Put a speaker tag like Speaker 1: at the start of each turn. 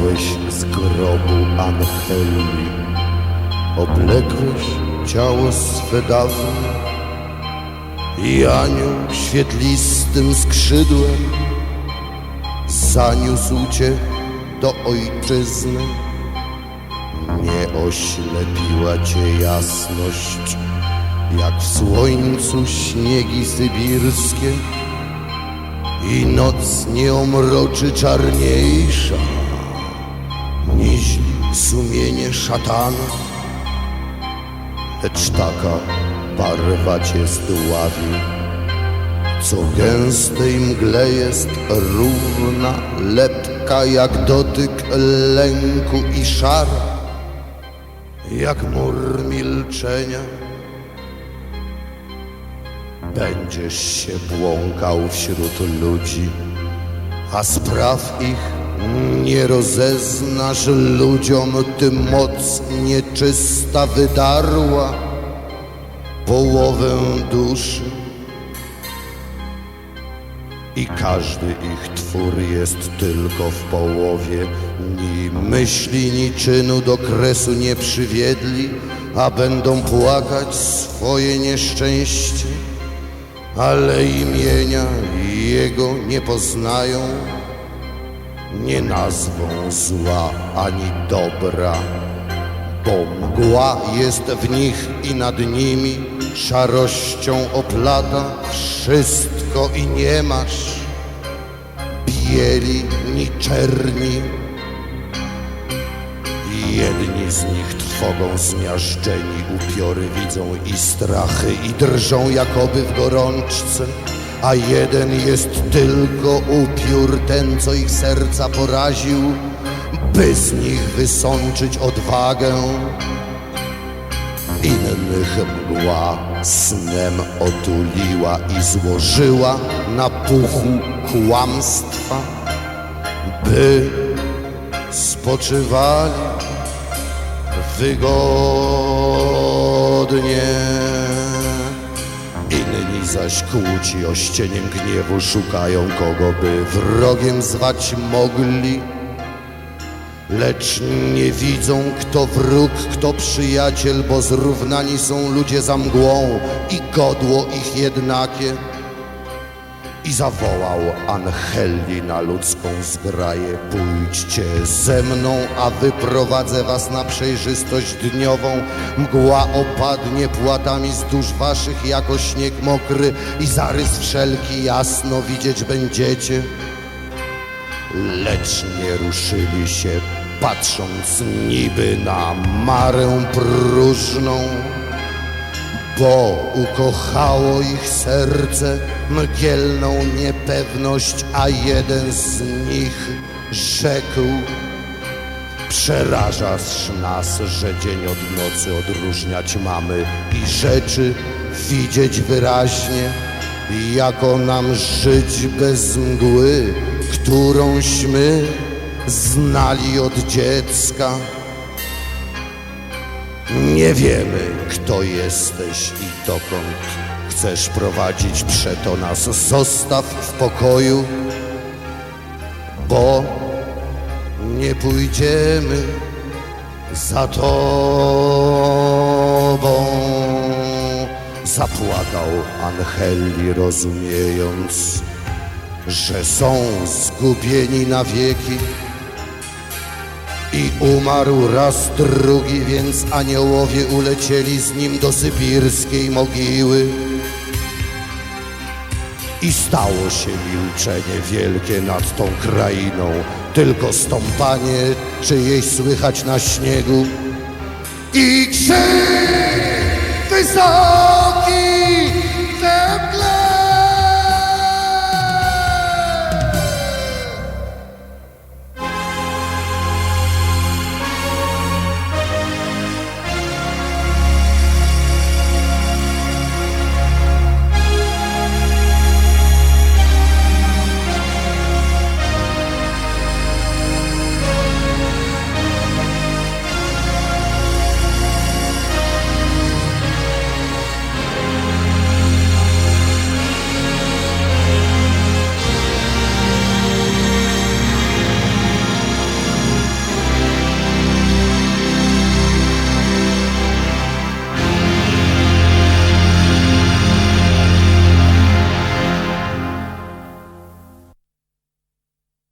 Speaker 1: Powstałeś z grobu Angeli, oblekłeś ciało swe dawne i anioł świetlistym skrzydłem. Zaniósł cię do ojczyzny. Nie oślepiła cię jasność, jak w słońcu śniegi sybirskie. I noc nie omroczy czarniejsza niż sumienie szatana. Lecz taka barwa cię zdławi, co gęstej mgle jest równa, lepka jak dotyk lęku i szara, jak mur milczenia. Będziesz się błąkał wśród ludzi, a spraw ich nie rozeznasz ludziom, ty moc nieczysta wydarła połowę duszy. I każdy ich twór jest tylko w połowie, ni myśli, ni czynu do kresu nie przywiedli, a będą płakać swoje nieszczęście, ale imienia Jego nie poznają, nie nazwą zła ani dobra, bo mgła jest w nich i nad nimi, szarością oplata wszystko i nie masz bieli ni czerni. Jedni z nich trwogą zmiażdżeni upiory widzą i strachy i drżą jakoby w gorączce, a jeden jest tylko upiór, ten co ich serca poraził, by z nich wysączyć odwagę. Innych mgła snem otuliła i złożyła na puchu kłamstwa, by spoczywali wygodnie. Zaś kłóci ościeniem gniewu szukają kogo by wrogiem zwać mogli. Lecz nie widzą, kto wróg, kto przyjaciel, bo zrównani są ludzie za mgłą i godło ich jednakie. I zawołał Angeli na ludzką zgraję, pójdźcie ze mną, a wyprowadzę was na przejrzystość dniową. Mgła opadnie płatami wzdłuż waszych jako śnieg mokry i zarys wszelki jasno widzieć będziecie lecz nie ruszyli się, patrząc niby na marę próżną, bo ukochało ich serce mgielną niepewność, a jeden z nich rzekł, Przerażasz nas, że dzień od nocy odróżniać mamy i rzeczy widzieć wyraźnie, jako nam żyć bez mgły, którąśmy znali od dziecka. Nie wiemy, kto jesteś i dokąd chcesz prowadzić, przeto nas zostaw w pokoju, bo nie pójdziemy za tobą. Zapłakał Angeli, rozumiejąc, że są zgubieni na wieki. I umarł raz drugi, więc aniołowie ulecieli z nim do sybirskiej mogiły. I stało się milczenie wielkie nad tą krainą, tylko stąpanie czyjeś słychać na śniegu i krzyk wysoki.